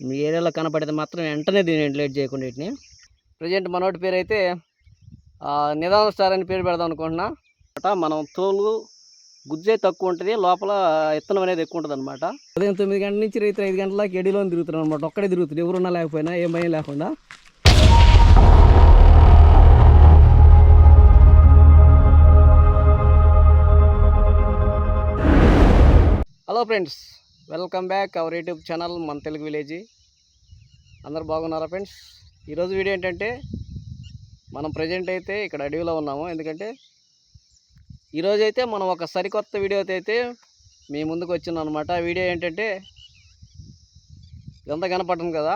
మీ ఏరియాలో కనపడితే మాత్రం వెంటనే దీన్ని లేట్ చేయకుండా వీటిని. ప్రజెంట్ మనోటి పేరు అయితే నిదాన స్టార్ అని పేరు పెడదాం అనుకుంటున్నా. అట మనం తోలు గుజ్జే తక్కువ ఉంటుంది లోపల ఇత్తనం అనేది ఎక్కువ ఉంటుంది అనమాట ఉదయం తొమ్మిది గంటల నుంచి రైతు ఐదు గంటలకి ఎడిలో తిరుగుతున్నాం అనమాట ఒక్కడే తిరుగుతుంది ఎవరున్నా లేకపోయినా ఏం భయం లేకుండా. Hello friends welcome back our YouTube channel మన తెలుగు విలేజ్. అందరు బాగున్నారా ఫ్రెండ్స్? ఈరోజు వీడియో ఏంటంటే మనం ప్రజెంట్ అయితే ఇక్కడ అడవిలో ఉన్నాము. ఎందుకంటే ఈరోజు అయితే మనం ఒక సరికొత్త వీడియోతో అయితే మీ ముందుకు వచ్చినాం అనమాట వీడియో ఏంటంటే ఇదంతా కనపడుతుంది కదా?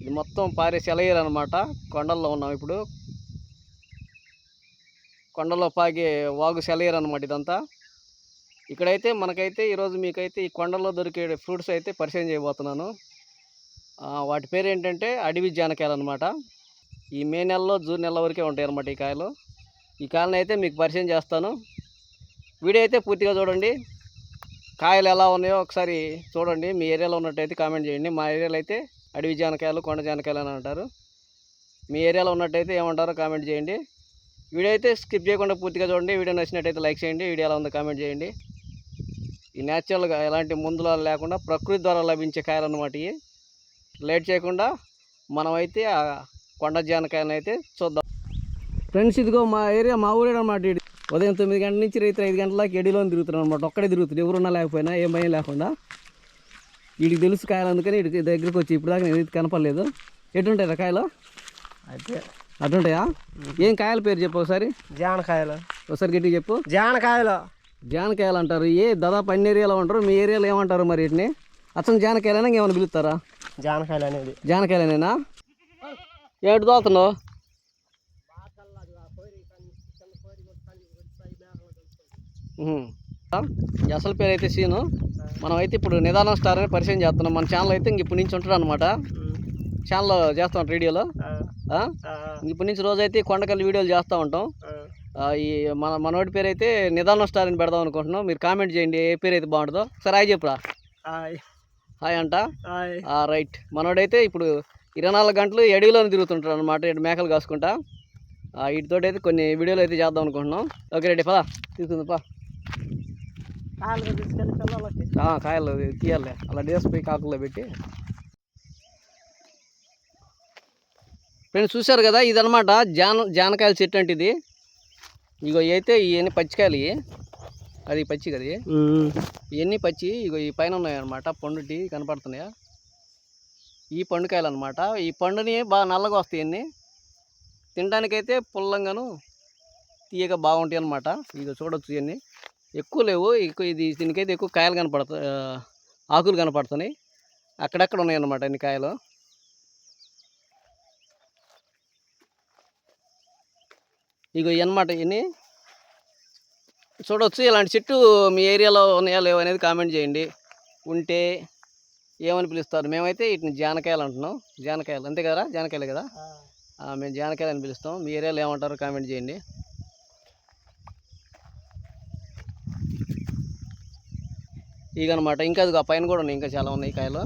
ఇది మొత్తం పారేసి సెలయేరు అనమాట కొండల్లో ఉన్నాం ఇప్పుడు. కొండలో పాగే వాగు సెలయేరు అనమాట ఇదంతా. ఇక్కడైతే మనకైతే ఈరోజు మీకైతే ఈ కొండల్లో దొరికే ఫ్రూట్స్ అయితే పరిచయం చేయబోతున్నాను. వాటి పేరు ఏంటంటే అడవి జానకాయలు అనమాట ఈ మే నెలలో జూన్ నెల వరకే ఉంటాయి అనమాట ఈ కాయలు. ఈ కాయలను అయితే మీకు పరిచయం చేస్తాను. వీడియో అయితే పూర్తిగా చూడండి. కాయలు ఎలా ఉన్నాయో ఒకసారి చూడండి. మీ ఏరియాలో ఉన్నట్టయితే కామెంట్ చేయండి. మా ఏరియాలో అయితే అడవి జానకాయలు కొండ జానకాయలు అని అంటారు. మీ ఏరియాలో ఉన్నట్టయితే ఏమంటారో కామెంట్ చేయండి. వీడియో అయితే స్కిప్ చేయకుండా పూర్తిగా చూడండి. వీడియో నచ్చినట్టయితే లైక్ చేయండి. వీడియో ఎలా ఉందో కామెంట్ చేయండి. ఈ న్యాచురల్గా ఎలాంటి మందులు లేకుండా ప్రకృతి ద్వారా లభించే కాయలు అన్నమాట ఇవి. లేట్ చేయకుండా మనమైతే ఆ కొండ జానకాయలను అయితే చూద్దాం. ఫ్రెండ్స్ ఇదిగో మా ఏరియా మా ఊరే అనమాట ఇది. ఉదయం తొమ్మిది గంటల నుంచి రైతు ఐదు గంటల దాకా ఎడిలో తిరుగుతున్నాం అనమాట ఒక్కడే తిరుగుతుంది ఎవరున్నా లేకపోయినా ఏం భయం లేకుండా. వీడికి తెలుసు కాయలు అందుకని వీడికి దగ్గరికి వచ్చి ఇప్పుడు దాకా నేను ఇది కనపడలేదు. ఎటుంటాయి కాయలు? అయితే అటుంటాయా? ఏం కాయల పేరు చెప్పు ఒకసారి. జానకాయలు. ఒకసారి గట్టిగా చెప్పు. జానకాయలు. జానకాయలు అంటారు ఏ దాదాపు అన్ని ఏరియాలో ఉంటారు. మీ ఏరియాలో ఏమంటారు మరి వీటిని? అతను జానకాయలైనా ఏమైనా పిలుస్తారా? జానకాయలు అనేది జానకాయలేనేనా? ఏడు దోతున్నావు అసలు పేరు అయితే సీను. మనం అయితే ఇప్పుడు నిదానం స్టార్ అని పరిచయం చేస్తున్నాం. మన ఛానల్ అయితే ఇంక ఇప్పటి నుంచి ఉంటాడు అనమాట ఛానల్లో చేస్తాం రేడియోలో. ఇప్పటి నుంచి రోజు అయితే కొండకల్లి వీడియోలు చేస్తూ ఉంటాం. ఈ మన మనోడి పేరు అయితే నిదానం స్టార్ అని పెడదాం అనుకుంటున్నాం. మీరు కామెంట్ చేయండి ఏ పేరు అయితే బాగుంటుందో. సరే హాయ్ చెప్పురా. హాయ్. అంట. రైట్. మనోడైతే ఇప్పుడు ఇరవై నాలుగు గంటలు ఈ అడవిలోనే తిరుగుతుంటాడు అనమాట ఇటు మేకలు కాసుకుంటా. ఆ, వీటితో అయితే కొన్ని వీడియోలు అయితే చేద్దాం అనుకుంటున్నాం. ఓకే రెడీ పదా. తీసుకుంది పా కాయలు తీయాలి. అలా డేస్ పోయి కాకుల్లో పెట్టి. ఫ్రెండ్స్ చూశారు కదా ఇదనమాట జాన జానకాయల చెట్టు అంటే ఇది ఇగో అయితే ఇవన్నీ పచ్చికాయలు. అది పచ్చి కదా. ఇవి. ఇవన్నీ పచ్చి ఇగో ఈ పైన ఉన్నాయి అనమాట పండుటి కనపడుతున్నాయా? ఈ పండుకాయలు అనమాట ఈ పండుని బాగా నల్లగా వస్తాయి ఇవన్నీ తినడానికైతే పుల్లంగాను తీయగా బాగుంటాయి అనమాట ఇక చూడొచ్చు ఇవన్నీ ఎక్కువ లేవు ఎక్కువ ఇది దీనికైతే ఎక్కువ కాయలు కనపడతాయి ఆకులు కనపడుతున్నాయి. అక్కడక్కడ ఉన్నాయి అన్నమాట అన్ని కాయలు. ఇగో అన్నమాట ఇవన్నీ చూడొచ్చు ఇలాంటి చెట్టు మీ ఏరియాలో ఉన్నాయా లేవో అనేది కామెంట్ చేయండి. ఉంటే ఏమని పిలుస్తారు? మేమైతే వీటిని జానకాయలు అంటున్నాం. జానకాయలు. అంతే కదా జానకాయలు కదా? మేము జానకాయలు అని పిలుస్తాం. మీ ఏరియాలో ఏమంటారో కామెంట్ చేయండి. ఇగనమాట ఇంకా అది పైన కూడా ఉన్నాయి ఇంకా చాలా ఉన్నాయి కాయలు.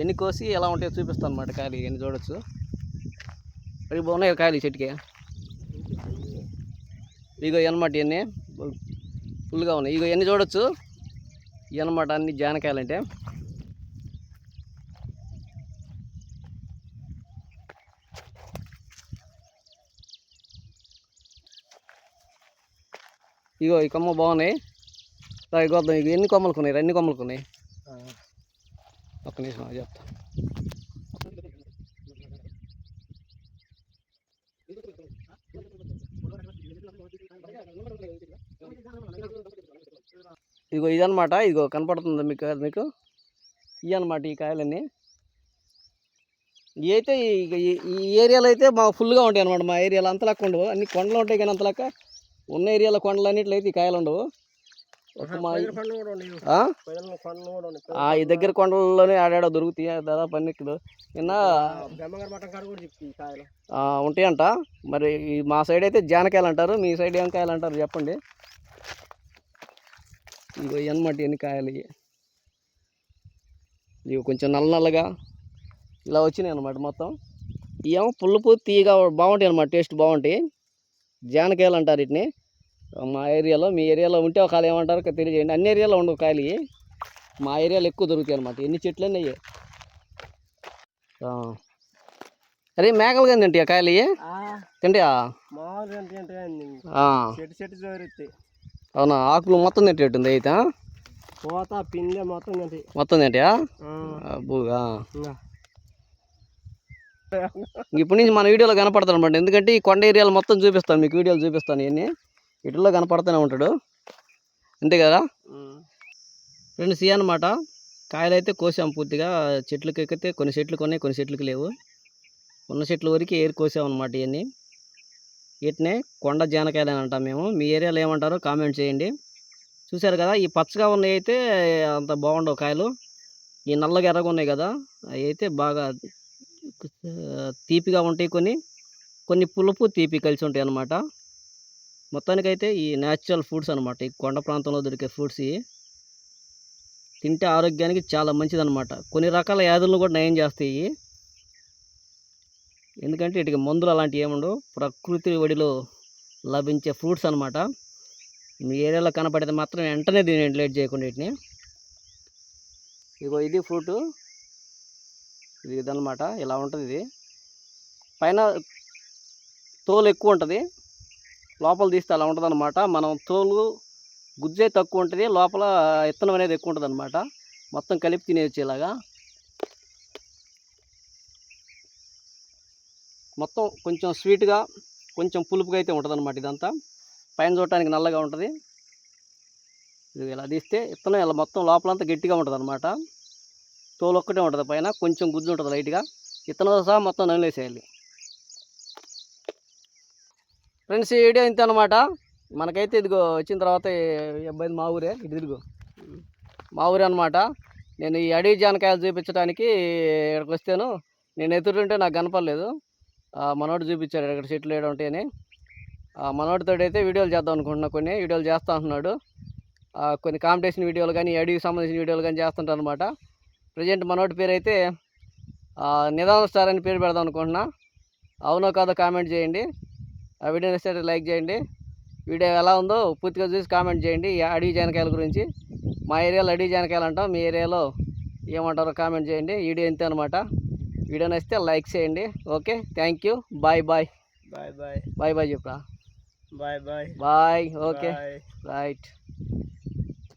ఎన్ని కోసి ఎలా ఉంటాయో చూపిస్తాను అనమాట కాయలు ఇవన్నీ చూడొచ్చు. మరి బాగున్నాయి కాయలు ఈ చెట్టుకి? ఇగో అనమాట ఇవన్నీ. ఫుల్గా ఉన్నాయి. ఇగో ఇవన్నీ చూడొచ్చు. ఇవన్నమాట అన్ని జానకాయలు అంటే ఇగో ఈ కొమ్మ బాగున్నాయి. ఇగో ఎన్ని కొమ్మలు ఉన్నాయి ఎన్ని కొమ్మలు ఉన్నాయి ఒక్క నిమిషం చెప్తా. ఇదిగో ఇదనమాట ఇదిగో కనపడుతుంది మీకు మీకు? ఇవి అనమాట ఈ కాయలన్నీ. అయితే ఈ- ఏరియాలో అయితే మా ఫుల్గా ఉంటాయి అనమాట మా ఏరియాలో అంతలాగా ఉండవు. అన్ని కొండలు ఉంటాయి కానీ అంతలాక ఉన్న ఏరియాలో కొండలు అన్నిట్లో అయితే ఈ కాయలు ఉండవు. ఈ దగ్గర కొండల్లోనే ఆడాడ దొరుకుతాయి? దాదాపు అన్ని నిన్న ఉంటాయంట. మరి మా సైడ్ అయితే జానకాయలు అంటారు. మీ సైడ్ ఏం కాయలు అంటారు చెప్పండి. ఇగో ఎన్నమాట ఎన్ని కాయలు ఇవి కొంచెం నల్ల నల్లగా ఇలా వచ్చినాయి అనమాట మొత్తం. ఇవేమో పులుపు తీయగా బాగుంటాయి అనమాట టేస్ట్ బాగుంటాయి. జానకాయలు అంటారు వీటిని. మా ఏరియాలో మీ ఏరియాలో ఉంటే ఒక కాయలు ఏమంటారో తెలియజేయండి. అన్ని ఏరియాలో ఉండవు కాయలు. మా ఏరియాలో ఎక్కువ దొరుకుతాయి అనమాట ఎన్ని చెట్లు అన్నీ అరే మేకలు కానీ తింటాయి కాయలు తింటాయా? చెట్టు చెట్టు అవునా? ఆకులు మొత్తం తింటేటుంది అయితే? పోత పిందె మొత్తం తింటాయి. మొత్తం తింటాయా? ఆ, అబ్బో, ఆ. ఇంకా. ఇప్పటి నుంచి మన వీడియోలో కనపడతాడు అనమాట ఎందుకంటే ఈ కొండ ఏరియాలు మొత్తం చూపిస్తాను మీకు వీడియోలు చూపిస్తాను ఇవన్నీ. వీటిల్లో కనపడుతూనే ఉంటాడు. అంతే కదా. ఫ్రెండ్స్ ఇవి అనమాట కాయలు అయితే కోసాం పూర్తిగా. చెట్లకి ఎక్కితే కొన్ని చెట్లు కొన్నాయి కొన్ని చెట్లకి లేవు. ఉన్న చెట్ల వరకు ఏరి కోసాం అనమాట ఇవన్నీ. వీటినే కొండ జానకాయలు అని అంటాం మేము. మీ ఏరియాలో ఏమంటారో కామెంట్ చేయండి. చూశారు కదా ఈ పచ్చగా ఉన్నాయి అయితే అంత బాగుండవు కాయలు. ఈ నల్లగా ఎర్రగా ఉన్నాయి కదా అవి అయితే బాగా తీపిగా ఉంటాయి కొన్ని. కొన్ని పులుపు తీపి కలిసి ఉంటాయి అన్నమాట. మొత్తానికైతే ఈ న్యాచురల్ ఫుడ్స్ అనమాట ఈ కొండ ప్రాంతంలో దొరికే ఫుడ్స్ ఇవి. తింటే ఆరోగ్యానికి చాలా మంచిదన్నమాట. కొన్ని రకాల వ్యాధులను కూడా నయం చేస్తాయి ఎందుకంటే వీటికి మందులు అలాంటివి ఏముండవు ప్రకృతి ఒడిలో లభించే ఫ్రూట్స్ అన్నమాట. మీ ఏరియాలో కనపడితే మాత్రం వెంటనే దీన్ని లేట్ చేయకుండా వీటిని. ఇగో ఇది ఫ్రూట్. ఇది ఇదనమాట ఇలా ఉంటుంది ఇది. పైన తోలు ఎక్కువ ఉంటుంది. లోపల తీస్తే అలా ఉంటుంది అనమాట మనం తోలు గుజ్జే తక్కువ ఉంటుంది. లోపల ఇత్తనం అనేది ఎక్కువ ఉంటుంది అనమాట మొత్తం కలిపి తినేయచ్చు ఇలాగా. మొత్తం కొంచెం స్వీట్గా కొంచెం పులుపుగా అయితే ఉంటుంది అనమాట ఇదంతా. పైన చూడటానికి నల్లగా ఉంటుంది. ఇది ఇలా తీస్తే ఇత్తనం ఇలా మొత్తం లోపలంతా గట్టిగా ఉంటుంది అనమాట తోలు ఒక్కటే ఉంటుంది పైన కొంచెం గుజ్జు ఉంటుంది లైట్గా. ఇత్తనం సహా మొత్తం నమిలేసేయాలి ఫ్రెండ్స్ ఈ వీడియో ఇంతే అనమాట మనకైతే ఇదిగో వచ్చిన తర్వాత ఈ అబ్బాయి మా ఊరే. ఇది ఇదిగో. మా ఊరే అనమాట నేను ఈ అడవి జానకాయలు చూపించడానికి ఇక్కడికి వస్తాను. నేను ఎదురుంటే నాకు కనపడలేదు. మనోడు చూపించాడు ఇక్కడ చెట్లు ఏడ ఉంటేనే మనోడితో అయితే వీడియోలు చేద్దాం అనుకుంటున్నా కొన్ని. వీడియోలు చేస్తా అంటున్నాడు. కొన్ని కాంపిటీషన్ వీడియోలు కానీ అడవికి సంబంధించిన వీడియోలు కానీ చేస్తుంటారు అనమాట ప్రజెంట్ మనోడి పేరు అయితే నిదాన స్టార్ అని పేరు పెడదాం అనుకుంటున్నా. అవునో కాదో కామెంట్ చేయండి. ఆ వీడియో నచ్చితే లైక్ చేయండి. వీడియో ఎలా ఉందో పూర్తిగా చూసి కామెంట్ చేయండి. అడవి జానకాయల గురించి. మా ఏరియాలో అడవి జానకాయలు అంటాం. మీ ఏరియాలో ఏమంటారో కామెంట్ చేయండి. వీడియో ఇంతే అనమాట వీడియో నచ్చితే లైక్ చేయండి. Okay? Thank you. Bye bye. Bye bye. Bye bye చెప్పరా. Bye bye. Bye. Okay. Right.